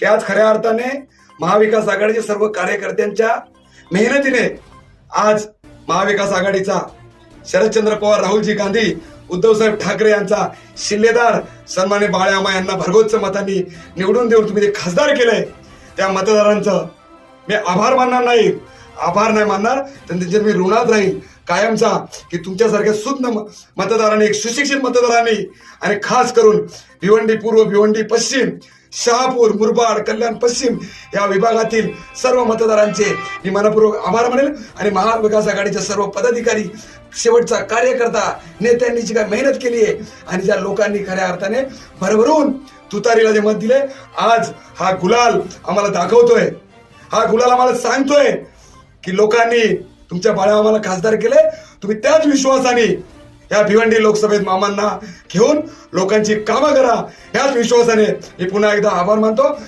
की आज खऱ्या अर्थाने महाविकास आघाडीचे सर्व कार्यकर्त्यांच्या मेहनतीने आज महाविकास आघाडीचा शरदचंद्र पवार राहुलजी गांधी उद्धवसाहेब ठाकरे यांचा शिल्लेदार सन्मान्य बाळ्यामा यांना भरगोच मतांनी निवडून देऊन तुम्ही जे खासदार केलंय त्या मतदारांचं मी आभार मानणार नाही. आभार नाही मानणार. तर त्यांच्या मी ऋणात राहील कायमचा की तुमच्यासारख्या सुज्ञ म- मतदारांनी एक सुशिक्षित मतदारांनी आणि खास करून भिवंडी पूर्व भिवंडी पश्चिम शहापूर मुरबाड कल्याण पश्चिम या विभागातील सर्व मतदारांचे मी मनपूर्वक आभार मानेल. आणि महाविकास आघाडीचे सर्व पदाधिकारी शेवटचा कार्यकर्ता नेत्यांनी जी काय मेहनत केली आहे आणि ज्या लोकांनी खऱ्या अर्थाने भरभरून तुतारीला जे मत दिले आज हा गुलाल आम्हाला दाखवतोय. हा गुलाल आम्हाला सांगतोय. की लोकांनी तुमच्या बाळा आम्हाला खासदार केले तुम्ही त्याच विश्वासाने या भिवंडी लोकसभेत मामांना घेऊन लोकांची कामं करा. याच विश्वासाने मी पुन्हा एकदा आभार मानतो.